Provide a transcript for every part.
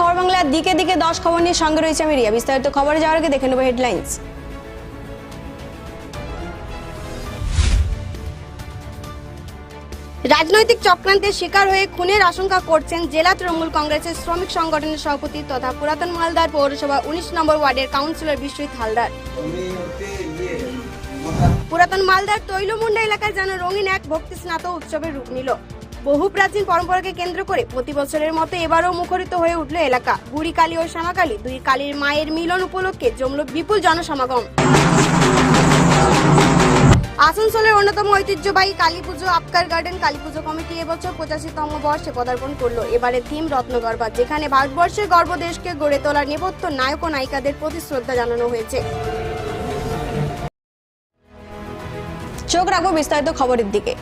খবর বাংলার দিকে দিকে দশ খবর নিয়ে সঙ্গে রয়েছে আমি রিয়া। বিস্তারিত খবরে যাওয়ার আগে দেখে নেব হেডলাইন্স। রাজনৈতিক চক্রান্তের শিকার হয়ে খুনের আশঙ্কা করছেন জেলা তৃণমূল কংগ্রেসের শ্রমিক সংগঠনের সভাপতি তথা পুরাতন মালদার পৌরসভা উনিশ নম্বর ওয়ার্ডের কাউন্সিলর বিশ্বজিৎ হালদার। পুরাতন মালদার তৈলমুন্ডা এলাকায় যেন রঙিন এক ভক্তি স্নাত উৎসবের রূপ নিল। বহু প্রাচীন পরম্পরাকে কেন্দ্র করে প্রতি বছরের মতো এবারও মুখরিত হয়ে উঠল এলাকা। বুড়ি কালী ও শ্যামাকালী, দুই কালীর মায়ের মিলন উপলক্ষে জমল বিপুল জনসমাগম। আসানসোলের অন্যতম ঐতিহ্যবাহী কালী পুজো, আপকার গার্ডেন কালী পুজো কমিটি এবছর পঁচাশিতম বর্ষে পদার্পণ করল। এবারে থিম রত্নগর্ভা, যেখানে ভারতবর্ষের গর্ভদেশকে গড়ে তোলার নেপথ্য নায়ক ও নায়িকাদের প্রতি শ্রদ্ধা জানানো হয়েছে। চোখ রাখব বিস্তারিত খবরের দিকে।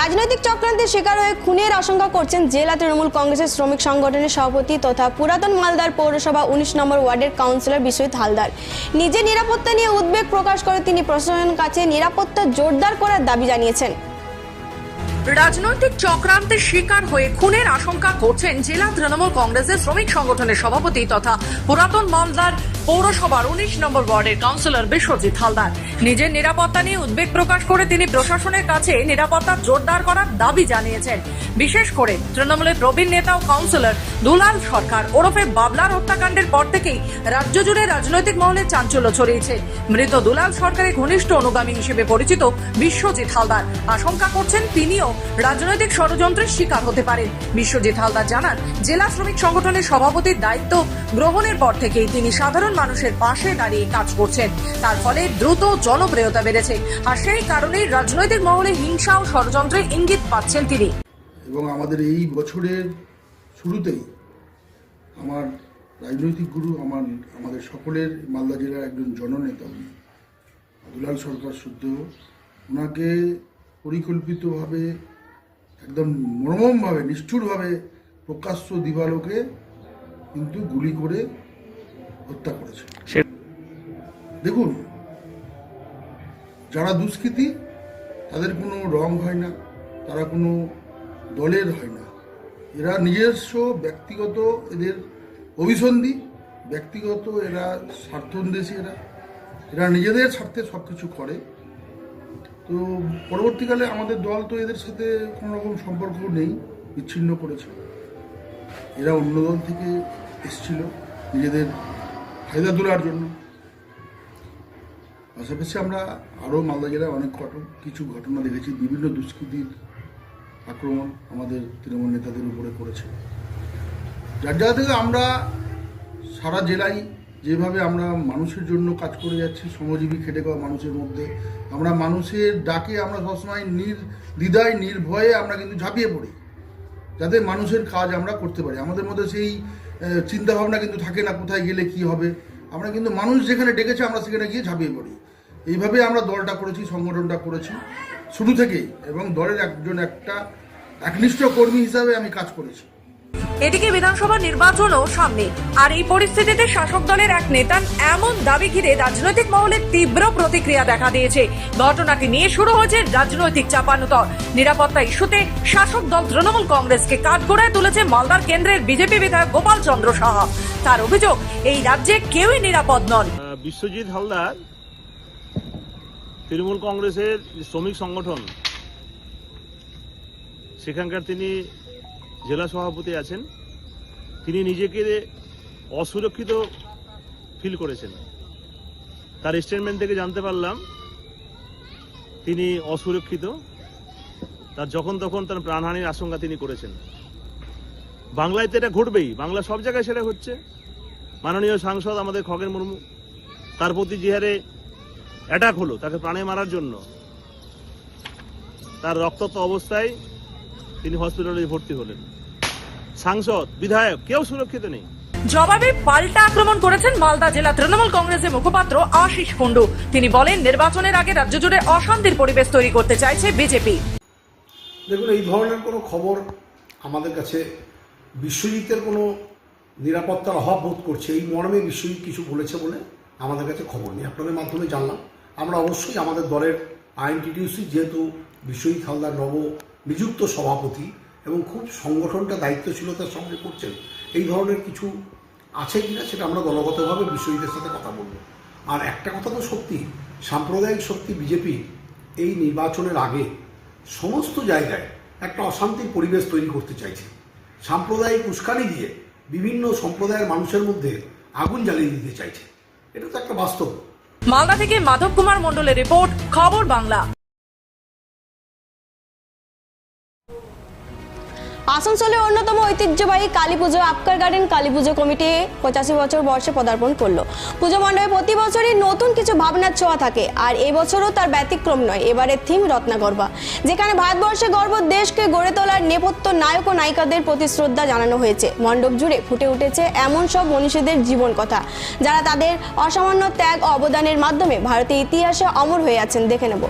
রাজনৈতিক চক্রান্তের শিকার হয়ে খুনের আশঙ্কা করছেন জেলা তৃণমূল কংগ্রেসের শ্রমিক সংগঠনের সভাপতি তথা পুরাতন মালদার পৌরসভা উনিশ নম্বর ওয়ার্ডের কাউন্সিলর বিশ্বজিৎ হালদার। নিজের নিরাপত্তা নিয়ে উদ্বেগ প্রকাশ করে তিনি প্রশাসনের কাছে নিরাপত্তা জোরদার করার দাবি জানিয়েছেন। রাজনৈতিক চক্রান্তের শিকার হয়ে খুনের আশঙ্কা করছেন জেলা তৃণমূল কংগ্রেসের শ্রমিক সংগঠনের সভাপতি তথা পুরাতন মালদার পৌরসভার উনিশ নম্বর ওয়ার্ডের কাউন্সিলর বিশ্বজিৎ হালদার। নিজের নিরাপত্তা নিয়ে উদ্বেগ প্রকাশ করে তিনি প্রশাসনের কাছে নিরাপত্তা জোরদার করার দাবি জানিয়েছেন। বিশেষ করে তৃণমূলের প্রবীণ নেতা ও কাউন্সিলর দুলাল সরকার ওরফে বাবলার হত্যাকাণ্ডের পর থেকেই রাজ্য জুড়ে রাজনৈতিক মহলে চাঞ্চল্য ছড়িয়েছে। মৃত দুলাল সরকারের ঘনিষ্ঠ অনুগামী হিসেবে পরিচিত বিশ্বজিৎ হালদার। আশঙ্কা করছেন তিনিও রাজনৈতিক ষড়যন্ত্রের শিকার হতে পারেন। বিশ্বজিৎ হালদার জানান, জেলা শ্রমিক সংগঠনের সভাপতির দায়িত্ব গ্রহণের পর থেকেই তিনি সাধারণ মানুষের পাশে দাঁড়িয়ে কাজ করছেন। তার ফলে দ্রুত জনপ্রিয়তা বেড়েছে। আর সেই কারণেই রাজনৈতিক মহলে হিংসা ও ষড়যন্ত্রের ইঙ্গিত পাচ্ছেন তিনি। এবং আমাদের এই বছরের শুরুতেই আমার রাজনৈতিক গুরু, আমার, আমাদের সকলের, মালদা জেলার একজন জননেতা দুলাল সরকার শুদ্ধ ওনাকে পরিকল্পিতভাবে একদম মর্মমভাবে নিষ্ঠুরভাবে প্রকাশ্য দিবালোকে কিন্তু গুলি করে হত্যা করেছে। দেখুন যারা দুষ্কৃতী তাদের কোনো রং হয় না তারা কোনো দলের হয় না। এরা নিজস্ব ব্যক্তিগত এদের অভিসন্ধি ব্যক্তিগত এরা স্বার্থন্বেষী এরা এরা নিজেদের স্বার্থে সব কিছু করে। তো পরবর্তীকালে আমাদের দল তো এদের সাথে কোনো রকম সম্পর্ক নেই, বিচ্ছিন্ন করেছে। এরা অন্য দল থেকে এসছিল নিজেদের ফায়দা তোলার জন্য। পাশাপাশি আমরা আরও মালদা জেলায় অনেক ঘটন কিছু ঘটনা দেখেছি, বিভিন্ন দুষ্কৃতির আক্রমণ আমাদের তৃণমূল নেতাদের উপরে করেছে। যার জায়গা থেকে আমরা সারা জেলায় যেভাবে আমরা মানুষের জন্য কাজ করে যাচ্ছি, শ্রমজীবী খেটে খাওয়া মানুষের মধ্যে, আমরা মানুষের ডাকে আমরা সবসময় নির, দ্বিধায়, নির্ভয়ে আমরা কিন্তু ঝাঁপিয়ে পড়ি, যাতে মানুষের কাজ আমরা করতে পারি। আমাদের মধ্যে সেই চিন্তাভাবনা কিন্তু থাকে না কোথায় গেলে কি হবে। আমরা কিন্তু মানুষ যেখানে ডেকেছে আমরা সেখানে গিয়ে ঝাঁপিয়ে পড়ি। এইভাবে আমরা দলটা করেছি, সংগঠনটা করেছি, শুরু থেকেই এবং দলের একজন একটা একনিষ্ঠ কর্মী হিসাবে আমি কাজ করেছি। এদিকে বিধানসভা নির্বাচনও সামনে। আর এই পরিস্থিতিতে শাসক দলের এক নেতার এমন দাবি ঘিরে রাজনৈতিক মহলে তীব্র প্রতিক্রিয়া দেখা দিয়েছে। ঘটনাকে নিয়ে শুরু হয়েছে রাজনৈতিক চাপানুতর নিরাপত্তা ইস্যুতে শাসক দল তৃণমূল কংগ্রেসকে কাঠগড়ায় তুলেছে মালদার কেন্দ্রের বিজেপি বিধায়ক গোপাল চন্দ্র সাহা। তার অভিযোগ, এই রাজ্যে কেউই নিরাপদ নন। বিশ্বজিৎ হালদার তৃণমূল কংগ্রেসের শ্রমিক সংগঠন। সেখানকার তিনি জেলা সভাপতি আছেন। তিনি নিজেকে অসুরক্ষিত ফিল করেছেন। তার স্টেটমেন্ট থেকে জানতে পারলাম, তিনি অসুরক্ষিত। তার যখন তখন তার প্রাণহানির আশঙ্কা তিনি করেছেন। বাংলায় তো এটা ঘটবেই, বাংলা সব জায়গায় সেটা হচ্ছে। মাননীয় সাংসদ আমাদের খগেন মুর্মু, তার প্রতি যে হারে অ্যাটাক হলো, তাকে প্রাণে মারার জন্য। তার রক্তাক্ত অবস্থায় তিনি হসপিটালে ভর্তি হলেন। সাংসদ বিধায়ক কেউ সুরক্ষিত নেই। জবাবে পাল্টা আক্রমণ করেছেন মালদা জেলা তৃণমূল কংগ্রেসের মুখপাত্র আশিস কুণ্ডু। তিনি বলেন নির্বাচনের আগে রাজ্য জুড়ে অশান্তির পরিবেশ তৈরি করতে চাইছে বিজেপি। দেখুন এই ধরনের কোনো খবর আমাদের কাছে বিশ্বজিতের কোনো নিরাপত্তার অভাব বোধ করছে। এই মর্মে বিশ্বজিৎ কিছু বলেছে বলে আমাদের কাছে খবর নেই। আপনাদের মাধ্যমে জানলাম। আমরা অবশ্যই আমাদের দলের আইএনটিটিউসি যেহেতু বিশ্বজিৎ হালদার নব নিযুক্ত সভাপতি এবং খুব সংগঠনটা দায়িত্বশীলতার সঙ্গে করছেন, এই ধরনের কিছু আছে কিনা সেটা আমরা দলগতভাবে বিশ্বজিতের সাথে কথা বলব। আর একটা কথা তো সত্যি, সাম্প্রদায়িক শক্তি বিজেপি এই নির্বাচনের আগে সমস্ত জায়গায় একটা অশান্তির পরিবেশ তৈরি করতে চাইছে। সাম্প্রদায়িক উস্কানি দিয়ে বিভিন্ন সম্প্রদায়ের মানুষের মধ্যে আগুন জ্বালিয়ে দিতে চাইছে। এটা তো একটা বাস্তব। মালদা থেকে মাধব কুমার মণ্ডলের রিপোর্ট, খবর বাংলা। আসানসোলের অন্যতম ঐতিহ্যবাহী কালী পুজো আপকার গার্ডেন কালী পুজো কমিটি পঁচাশি বছর বর্ষে পদার্পণ করল। পুজো মণ্ডপে প্রতি বছরই নতুন কিছু ভাবনার ছোঁয়া থাকে, আর এবছরও তার ব্যতিক্রম নয়, এবারের থিম রত্নাগর্ভা। যেখানে ভারতবর্ষে গর্ব দেশকে গড়ে তোলার নেপথ্য নায়ক ও নায়িকাদের প্রতি শ্রদ্ধা জানানো হয়েছে। মণ্ডপ জুড়ে ফুটে উঠেছে এমন সব মনীষীদের জীবন কথা, যারা তাদের অসামান্য ত্যাগ অবদানের মাধ্যমে ভারতের ইতিহাসে অমর হয়ে আছেন। দেখে নেব।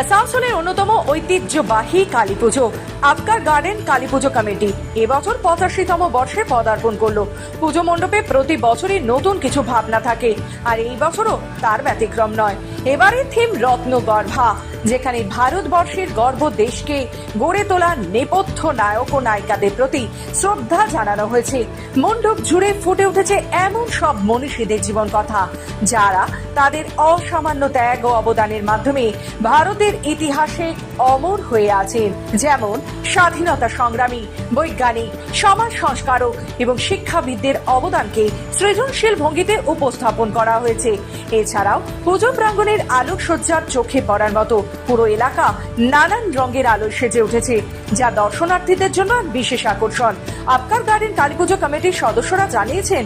আসানসোলের অন্যতম ঐতিহ্যবাহী কালী পুজো। আপকার গার্ডেন কালী পুজো কমিটি এবছর পঁচাশিতম বর্ষে পদার্পণ করল। পুজো মণ্ডপে প্রতি বছরই নতুন কিছু ভাবনা থাকে। আর এই বছরও তার ব্যতিক্রম নয়। এবারে থিম রত্ন গর্ভা যেখানে ভারতবর্ষের গর্ভ দেশকে গড়ে তোলা নেপথ্য নায়ক ও নায়িকাদের প্রতি শ্রদ্ধা জানানো হয়েছে। মণ্ডপ জুড়ে ফুটে উঠেছে এমন সব মনীষীদের জীবন কথা যারা তাদের অসামান্য ত্যাগ ও অবদানের মাধ্যমে ভারতের ইতিহাসে অমর হয়ে আছেন। যেমন স্বাধীনতা সংগ্রামী, বৈজ্ঞানিক, সমাজ সংস্কারক এবং শিক্ষাবিদদের অবদানকে সৃজনশীল ভঙ্গিতে উপস্থাপন করা হয়েছে। এছাড়াও পুজো প্রাঙ্গণের আলোকসজ্জার চোখে পড়ার মতো পুরো এলাকা নানান রঙের আলো সেজে উঠেছে, যা দর্শনার্থীদের জন্য এক বিশেষ আকর্ষণ। আপকার গার্ডেন কালী পুজো কমিটির সদস্যরা জানিয়েছেন,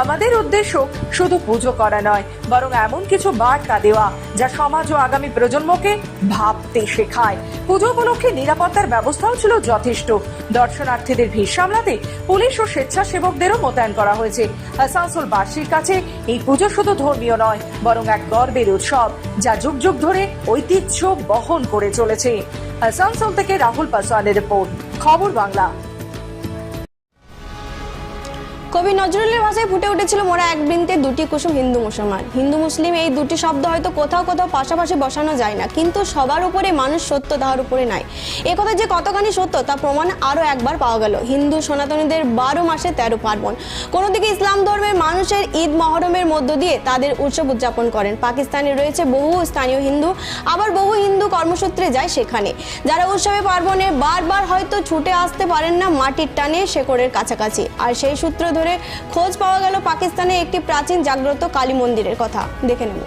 আমাদের উদ্দেশ্য শুধু পুজো করা নয়, বরং এমন কিছু বার্তা দেওয়া যা সমাজ ও আগামী প্রজন্মকে ভাবতে শেখায়। পুজো উপলক্ষে নিরাপত্তার ব্যবস্থাও ছিল যথেষ্ট। দর্শনার্থীদের ভিড় সামলাতে পুলিশ ও স্বেচ্ছাসেবকদেরও মোতায়েন করা হয়েছে। আসানসোল বাসীর কাছে এই পুজো শুধু ধর্মীয় নয়, বরং এক গর্বের উৎসব যা যুগ যুগ ধরে ঐতিহ্য বহন করে চলেছে। আসানসোল থেকে রাহুল পাসওয়ানের রিপোর্ট। খবর বাংলা। কবি নজরুলের ভাষায় ফুটে উঠেছিল মোরা এক বৃন্তে দুটি কুসুম হিন্দু মুসলমান। হিন্দু মুসলিম এই দুটি শব্দ হয়তো কোথাও কোথাও পাশাপাশি বসানো যায় না, কিন্তু সবার উপরে মানুষ সত্য তাহার উপরে নাই। এ কথা যে কতখানি সত্য, তা প্রমাণ আরও একবার পাওয়া গেল। হিন্দু সনাতনীদের বারো মাসে তেরো পার্বণ। কোনোদিকে ইসলাম ধর্মের মানুষের ঈদ মহরমের মধ্য দিয়ে তাদের উৎসব উদযাপন করেন। পাকিস্তানে রয়েছে বহু স্থানীয় হিন্দু, আবার বহু হিন্দু কর্মসূত্রে যায় সেখানে। যারা উৎসবে পার্বণে বারবার হয়তো ছুটে আসতে পারেন না মাটির টানে শেকড়ের কাছাকাছি। আর সেই সূত্র ধরে খোঁজ পাওয়া গেল পাকিস্তানে একটি প্রাচীন জাগ্রত কালী মন্দিরের কথা। দেখে নেব।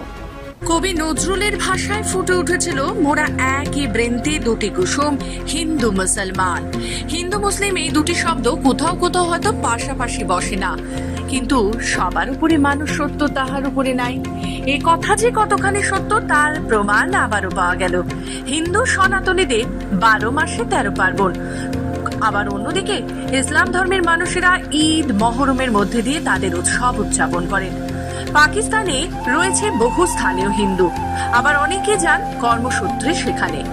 কবি নজরুলের ভাষায় ফুটে উঠেছিল, মোরা একই বৃন্তে দুটি কুসুম, হিন্দু মুসলমান। হিন্দু মুসলিম এই দুটি শব্দ কোথাও কোথাও হয়তো পাশাপাশি বসে না। কিন্তু সবার উপরে মানুষ সত্য, তাহার উপরে নাই। এ কথা যে কতখানি সত্য, তার প্রমাণ আবারও পাওয়া গেল। হিন্দু সনাতনীদের বারো মাসে তেরো পার্বণ। আবার অন্যদিকে, ইসলাম ধর্মের মানুষেরা ঈদ, মহরমের মধ্যে দিয়ে তাদের উৎসব উদযাপন করেন। পাকিস্তানে রয়েছে বহু স্থানীয় হিন্দু। আবার অনেকে যান কর্মসূত্রে সেখানে।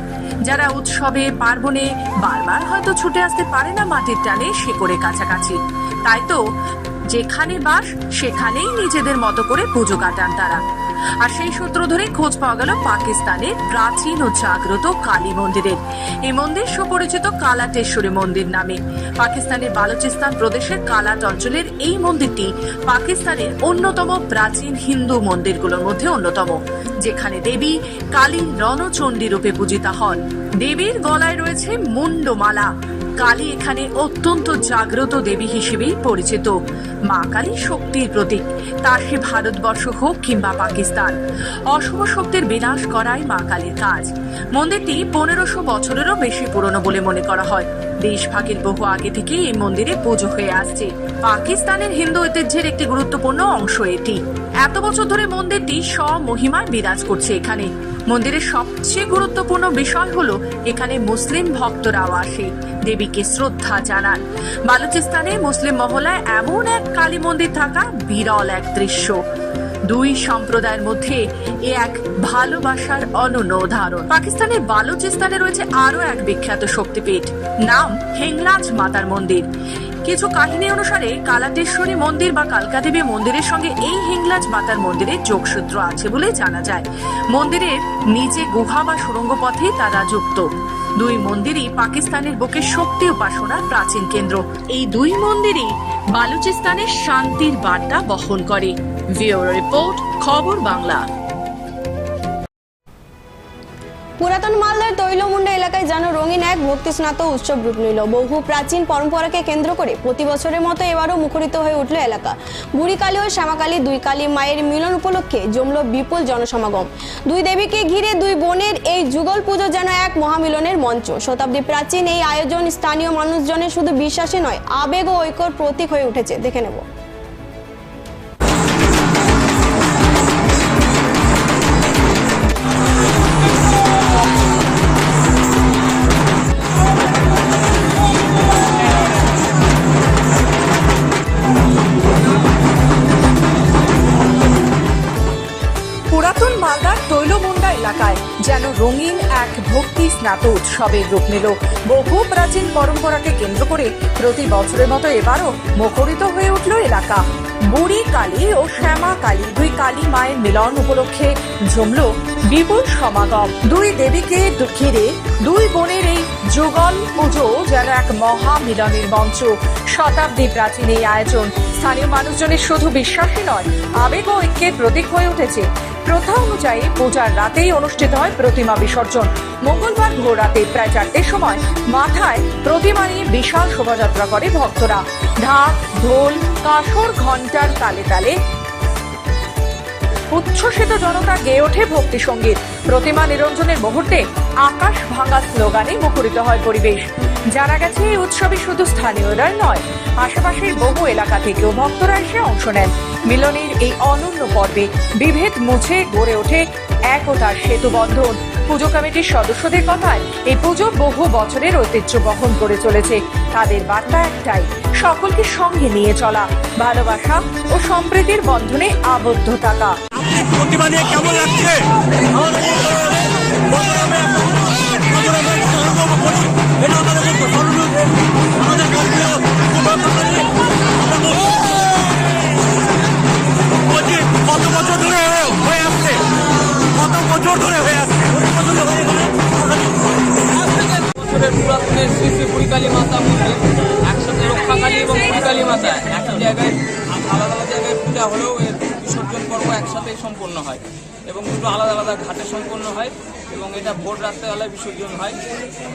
যারা উৎসবে পার্বণে বারবার হয়তো ছুটে আসতে পারে না মাটির টানে শেকড়ে কাছাকাছি। তাই তো, যেখানে বাস, সেখানেই নিজেদের মতো করে পুজো কাটান তারা। আর সেই সূত্র ধরে খোঁজ পাওয়া গেল পাকিস্তানের প্রাচীন ও জাগ্রত কালী মন্দিরের। এই মন্দির সুপরিচিত কালাটেশ্বরী মন্দির নামে। পাকিস্তানের বালুচিস্তান প্রদেশের কালাট অঞ্চলের এই মন্দিরটি পাকিস্তানের অন্যতম প্রাচীন হিন্দু মন্দিরগুলোর মধ্যে অন্যতম, যেখানে দেবী কালী রণচণ্ডী রূপে পূজিতা হন। দেবীর গলায় রয়েছে মুন্ডমালা কালী এখানে অত্যন্ত জাগ্রত দেবী হিসেবেই পরিচিত। মা কালী শক্তির প্রতীক। তা সে ভারতবর্ষ হোক কিংবা পাকিস্তান। অশুভ শক্তির বিনাশ করাই মা কালীর কাজ। মন্দিরটি পনেরোশো বছরেরও বেশি পুরনো বলে মনে করা হয়। দেশভাগের বহু আগে থেকে এই মন্দিরে পুজো হয়ে আসছে। পাকিস্তানের হিন্দু ঐতিহ্যের একটি গুরুত্বপূর্ণ অংশ এটি। এত বছর ধরে মন্দিরটি স্বমহিমায় বিরাজ করছে এখানে। মন্দিরের সবচেয়ে গুরুত্বপূর্ণ বিষয় হলো এখানে মুসলিম ভক্তরাও আসে, দেবীকে শ্রদ্ধা জানান। বালুচিস্তানে মুসলিম মহলায় এমন এক কালী মন্দির থাকা বিরল এক দৃশ্য। দুই সম্প্রদায়ের মধ্যে এ এক ভালোবাসার অনন্য উদাহরণ। পাকিস্তানের বালুচিস্তানে রয়েছে আরও এক বিখ্যাত শক্তিপীঠ, নাম হেংলাজ মাতার মন্দির। কিছু কাহিনী অনুসারে কালাটেশ্বরী মন্দির বা কালকাদেবী মন্দিরের সঙ্গে এই হিংলাজ মাতার মন্দিরের যোগসূত্র আছে বলে জানা যায়। মন্দিরের নিচে গুহা বা সুড়ঙ্গ পথে তারা যুক্ত। দুই মন্দিরই পাকিস্তানের বুকে শক্তি উপাসনার প্রাচীন কেন্দ্র। এই দুই মন্দিরই বালুচিস্তানের শান্তির বার্তা বহন করে। ব্যুরো রিপোর্ট, খবর বাংলা। পুরাতন মালদার তৈলমুন্ডা এলাকায় যেন রঙিন এক ভক্তিস্নাত উৎসব রূপ নিল। বহু প্রাচীন পরম্পরাকে কেন্দ্র করে প্রতি বছরের মতো এবারও মুখরিত হয়ে উঠল এলাকা। বুড়িকালী ও শ্যামাকালী দুই কালী মায়ের মিলন উপলক্ষে জমল বিপুল জনসমাগম। দুই দেবীকে ঘিরে দুই বোনের এই যুগল পুজো যেন এক মহামিলনের মঞ্চ। শতাব্দী প্রাচীন এই আয়োজন স্থানীয় মানুষজনের শুধু বিশ্বাসে নয়, আবেগ ও ঐক্যর প্রতীক হয়ে উঠেছে। দেখে নেব। যেন রঙিন এক ভক্তি স্নাত উৎসবের রূপ নিল। বহু প্রাচীন পরম্পরাকে কেন্দ্র করে প্রতি বছরের মতো এবারও মুখরিত হয়ে উঠল এলাকা। বুড়ি কালী ও শ্যামা কালী দুই কালী মায়ের মিলন উপলক্ষে জমল বিপুল সমাগম। দুই দেবীকে ঘিরে দুই বোনের এই যুগল পুজো যেন এক মহা মিলনের মঞ্চ। শতাব্দী প্রাচীন এই আয়োজন স্থানীয় মানুষজনের শুধু বিশ্বাসী নয়, আবেগ ও ঐক্যের প্রতীক হয়ে উঠেছে। প্রথা অনুযায়ী পূজার রাতেই অনুষ্ঠিত হয় প্রতিমা বিসর্জন। মঙ্গলবার ভোর রাতে প্রায় চারটের সময় মাথায় প্রতিমা নিয়ে বিশাল শোভাযাত্রা করে ভক্তরা। ঢাক, ঢোল, কাসর ঘণ্টার তালে তালে উচ্ছ্বসিত জনতা গেয়ে ওঠে ভক্তি সংগীত। প্রতিমা নিরঞ্জনের মুহূর্তে আকাশ ভাঙা স্লোগানে মুখরিত হয় পরিবেশ। জানা গেছে, এই উৎসবে শুধু স্থানীয়রাই নয়, আশেপাশের বহু এলাকা থেকেও ভক্তরা এসে অংশ নেন। মিলনের এই অনন্য পর্বে বিভেদ মুছে গড়ে ওঠে একতার সেতু বন্ধন। পুজো কমিটির সদস্যদের কথায় এই পুজো বহু বছরের ঐতিহ্য বহন করে চলেছে। তাদের বার্তা একটাই, সকলকে সঙ্গে নিয়ে চলা, ভালোবাসা ও সম্প্রীতির বন্ধনে আবদ্ধ থাকা। কেমন লাগছে? একটা পুরাতনের শ্রী শ্রী বুড়িকালী মাতা মন্দির একসাথে রক্ষাকালী এবং বুড়িকালী মাতা একই জায়গায় আলাদা আলাদা জায়গায় পূজা হলেও বিসর্জন পর্ব একসাথেই সম্পন্ন হয় এবং দুটো আলাদা আলাদা ঘাটে সম্পন্ন হয় এবং এটা ভোর রাত্রেবেলায় বিসর্জন হয়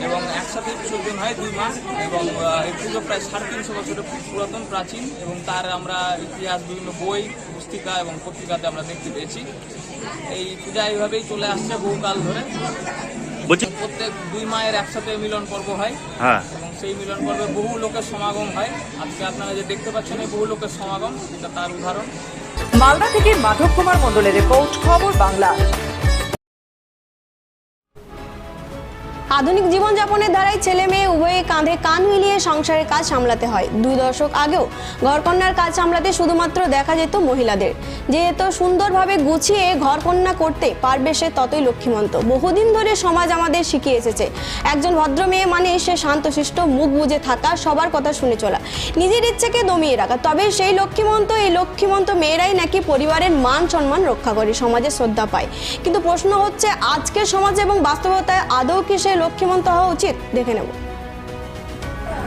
এবং একসাথে বিসর্জন হয় দুই মাস এবং এই পুজো প্রায় সাড়ে তিনশো বছরের পুরাতন প্রাচীন এবং তার আমরা ইতিহাস বিভিন্ন বই পুস্তিকা এবং পত্রিকাতে আমরা দেখতে পেয়েছি। এই পূজা এইভাবেই চলে আসছে বহুকাল ধরে। প্রত্যেক দুই মায়ের একসাথে মিলন পর্ব হয় হ্যাঁ। এবং সেই মিলন পর্বে বহু লোকের সমাগম হয়। আজকে আপনারা যে দেখতে পাচ্ছেন এই বহু লোকের সমাগম এটা তার উদাহরণ। মালদা থেকে মাধব কুমার মন্ডলের রিপোর্ট খবর বাংলা। আধুনিক জীবনযাপনের ধারায় ছেলে মেয়ে উভয়ে কাঁধে কান মিলিয়ে সংসারের কাজ সামলাতে হয়। দুই দশক আগেও ঘরকন্যার কাজ সামলাতে শুধুমাত্র দেখা যেত মহিলাদের। যেহেতু সুন্দরভাবে গুছিয়ে ঘরকন্যা করতে পারবে সে ততই লক্ষ্মীমন্ত। বহুদিন ধরে সমাজ আমাদের শিখিয়ে এসেছে, একজন ভদ্র মেয়ে মানে সে শান্তশিষ্ট, মুখ বুজে থাকা, সবার কথা শুনে চলা, নিজের ইচ্ছেকে দমিয়ে রাখা। তবে সেই লক্ষ্মীমন্ত, এই লক্ষ্মীমন্ত মেয়েরাই নাকি পরিবারের মান সম্মান রক্ষা করে, সমাজে শ্রদ্ধা পায়। কিন্তু প্রশ্ন হচ্ছে, আজকের সমাজ এবং বাস্তবতায় আদৌ কি সে লক্ষ্মীমন্ত হওয়া উচিত, দেখে নেব।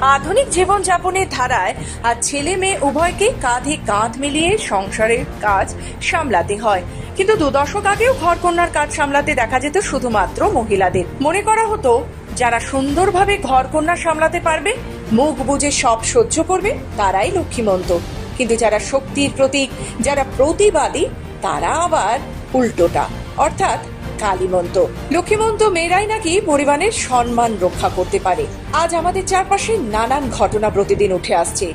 আধুনিক জীবনযাপনের ধারায় আর ছেলে মেয়ে উভয়কে কাঁধে কাঁধ মিলিয়ে সংসারের কাজ সামলাতে হয়। কিন্তু দু দশক আগেও ঘরকন্যার কাজ সামলাতে দেখা যেত শুধুমাত্র মহিলাদের। মনে করা হতো, যারা সুন্দরভাবে ঘর ঘরকন্যা সামলাতে পারবে, মুখ বুজে সব সহ্য করবে, তারাই লক্ষ্মীমন্ত। কিন্তু যারা শক্তির প্রতীক, যারা প্রতিবাদী, তারা আবার উল্টোটা। অর্থাৎ কালীমন্ত। লক্ষ্মীমন্ত মেয়েরাই নাকি পরিবারের সম্মান রক্ষা করতে পারে। আজ আমাদের চারপাশে নানান ঘটনা প্রতিদিন উঠে আসছে।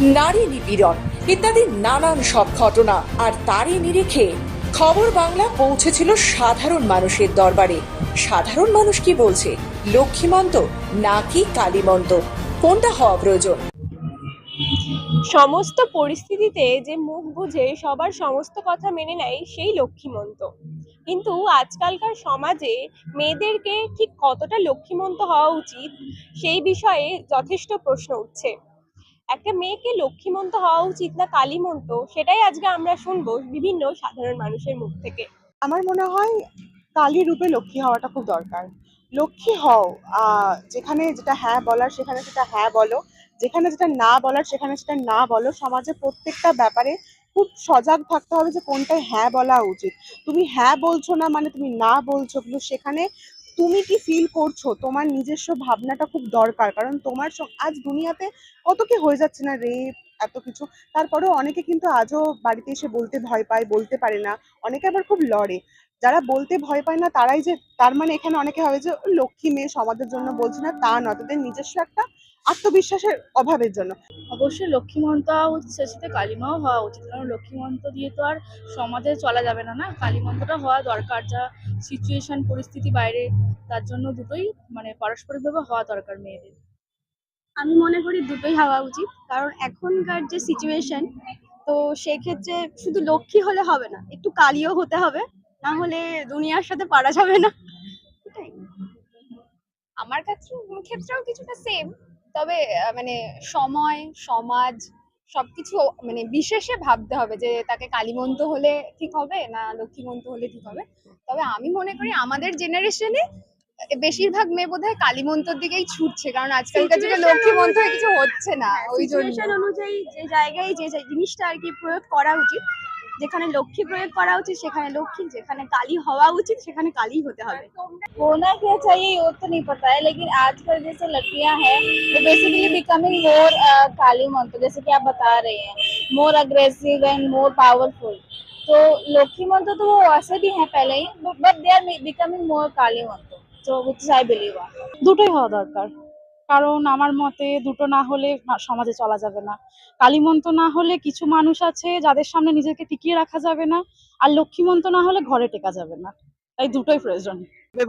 নারী নিপীড়ন, ইত্যাদি নানান সব ঘটনা, আর তারই নিরিখে খবর বাংলা পৌঁছেছিল সাধারণ মানুষের দরবারে। সাধারণ মানুষ কি বলছে? লক্ষ্মীমন্ত নাকি কালীমন্ত? কোনটা হওয়া প্রয়োজন? সমস্ত পরিস্থিতিতে যে মুখ বুঝে সবার সমস্ত কথা মেনে নেয় সেই লক্ষ্মীমন্ত। কিন্তু আজকালকার সমাজে মেয়েদেরকে ঠিক কতটা লক্ষ্মীমন্ত হওয়া উচিত সেই বিষয়ে যথেষ্ট প্রশ্ন উঠছে। একটা মেয়েকে লক্ষ্মীমন্ত হওয়া উচিত না কালীমন্ত, সেটাই আজকে আমরা শুনব বিভিন্ন সাধারণ মানুষের মুখ থেকে। আমার মনে হয় কালী রূপে লক্ষ্মী হওয়াটা খুব দরকার। লক্ষ্মী হও যেখানে যেটা হ্যাঁ বলার সেখানে সেটা হ্যাঁ বলো, যেখানে যেটা না বলার সেখানে সেটা না বলো। সমাজে প্রত্যেকটা ব্যাপারে খুব সজাগ থাকতে হবে যে কোনটায় হ্যাঁ বলা উচিত। তুমি হ্যাঁ বলছো না মানে তুমি না বলছো কিন্তু সেখানে তুমি কি ফিল করছ তোমার নিজস্ব ভাবনাটা খুব দরকার। কারণ তোমার আজ দুনিয়াতে কত কি হয়ে যাচ্ছে না রেপ এত কিছু। তারপরেও অনেকে কিন্তু আজও বাড়িতে এসে বলতে ভয় পায় বলতে পারে না। অনেকে আবার খুব লড়ে। যারা বলতে ভয় পায় না তারাই যে তার মানে এখানে অনেকে হবে যে "ও, লক্ষ্মী মেয়ে সমাজের জন্য বলছে না তা নয়। তাদের নিজস্ব একটা আত্মবিশ্বাসের অভাবের জন্য। অবশ্যই লক্ষ্মীমন্ত হওয়া উচিত সে সাথে কালিমাও হওয়া উচিত। কারণ লক্ষ্মী লক্ষ্মীমন্ত দিয়ে তো আর সমাজে চলা যাবে না না? কালিমন্তটা হওয়া দরকার যা সিচুয়েশন পরিস্থিতি বাইরে তার জন্য দুটোই মানে পারস্পরিকভাবে হওয়া দরকার মেয়েদের। আমি মনে করি দুটোই হওয়া উচিত। কারণ এখনকার যে সিচুয়েশন তো সেক্ষেত্রে শুধু লক্ষ্মী হলে হবে না একটু কালিও হতে হবে। না হলে দুনিয়ার সাথে পারা যাবে না। আমার ক্ষেত্রে ক্ষেত্রেও কিছুটা সেম তবে মানে সময় সমাজ সবকিছু মানে বিশেষে ভাবতে হবে যে তাকে কালীমন্ত হলে ঠিক হবে না লক্ষ্মীমন্ত হলে ঠিক হবে। তবে আমি মনে করি আমাদের জেনারেশনে বেশিরভাগ মেয়ে বোধহয় কালীমন্তর দিকেই ছুটছে কারণ আজকালকার যুগে লক্ষ্মীমন্ত হয়ে কিছু হচ্ছে না ওই জন্য অনুযায়ী যে জায়গায় যে জিনিসটা আর কি প্রয়োগ করা উচিত যেখানে লক্ষ্মী প্রয়োগ করা উচিত সেখানে লক্ষ্মী যেখানে কালী হওয়া উচিত সেখানে কালী হতে হবে होना क्या चाहिए वो तो नहीं पता है लेकिन आजकल जैसे लड़कियां हैं वो बेसिकली बिकमिंग मोर काली मंत्र जैसे कि आप बता रहे हैं more aggressive and more powerful तो लक्ष्मी मंत्र तो वो वैसे भी हैं पहले ही but they are becoming more Kali मंत्र तो विच आई बिलीव দুটোই হওয়া দরকার কারণ আমার মতে দুটো না হলে সমাজে চলা যাবে না। কালীমন্ত না হলে কিছু মানুষ আছে যাদের সামনে নিজেকে টিকিয়ে রাখা যাবে না, আর লক্ষ্মীমন্ত না হলে ঘরে টেকা যাবে না। তাই দুটোই প্রয়োজন।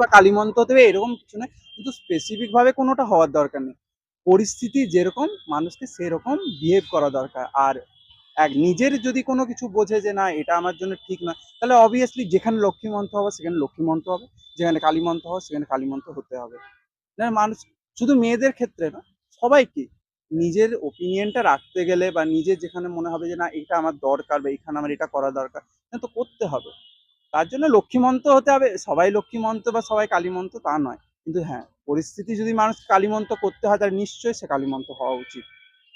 বা কালীমন্ত দেবে এরকম কিছু নয় কিন্তু স্পেসিফিক ভাবে কোনোটা হওয়ার দরকার নেই। পরিস্থিতি যেরকম, মানুষকে সেরকম বিহেভ করা দরকার। আর এক নিজের যদি কোনো কিছু বোঝে যে না, এটা আমার জন্য ঠিক নয়, তাহলে অবভিয়াসলি যেখানে লক্ষ্মীমন্ত হবে, সেখানে লক্ষ্মীমন্ত হবে। যেখানে কালীমন্ত হবে, সেখানে কালীমন্ত হতে হবে। না মানুষ শুধু মেয়েদের ক্ষেত্রে না, সবাইকে। নিজের ওপিনিয়নটা রাখতে গেলে বা নিজের যেখানে মনে হবে যে, না, এটা আমার দরকার বা এখানে আমার এটা করা দরকার তো করতে হবে। তার জন্য লক্ষ্মীমন্ত হতে হবে। সবাই লক্ষ্মীমন্ত বা সবাই কালীমন্ত তা নয়। কিন্তু হ্যাঁ পরিস্থিতি যদি মানুষ কালীমন্ত করতে হয়, তাহলে নিশ্চয়ই সে কালীমন্ত হওয়া উচিত।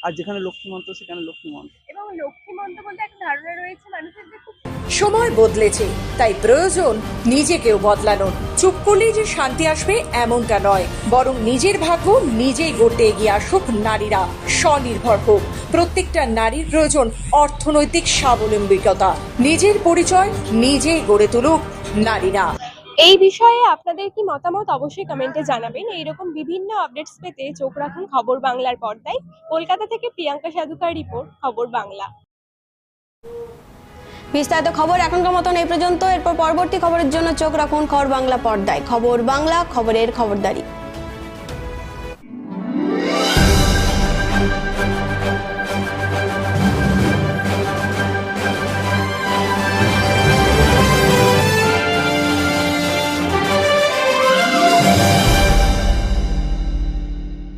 আর যেখানে লক্ষ্মীমন্ত সেখানে লক্ষ্মীমন্ত এবং লক্ষ্মীমন্ত বলতে একটা ধারণা রয়েছে মানুষের যে খুব সময় বদলেছে তাই প্রয়োজন নিজেকেও বদলানোর। চুপ করলেই যে শান্তি আসবে এমনটা নয় বরং নিজের ভাগ্য নিজেই গড়তে এগিয়ে আসুক নারীরা। স্বনির্ভর হোক প্রত্যেকটা নারীর প্রয়োজন অর্থনৈতিক স্বাবলম্বিকতা। নিজের পরিচয় নিজেই গড়ে তুলুক নারীরা। এই বিষয়ে আপনাদের কি মতামত অবশ্যই কমেন্টে জানাবেন। এইরকম বিভিন্ন আপডেটস পেতে চোখ রাখুন খবর বাংলার পর্দায়। কলকাতা থেকে প্রিয়াঙ্কা সাধুকার রিপোর্ট খবর বাংলা। বিস্তারিত খবর এখনকার মতন এই পর্যন্ত। এরপর পরবর্তী খবরের জন্য চোখ রাখুন খবর বাংলা পর্দায়। খবর বাংলা, খবরের খবরদারি।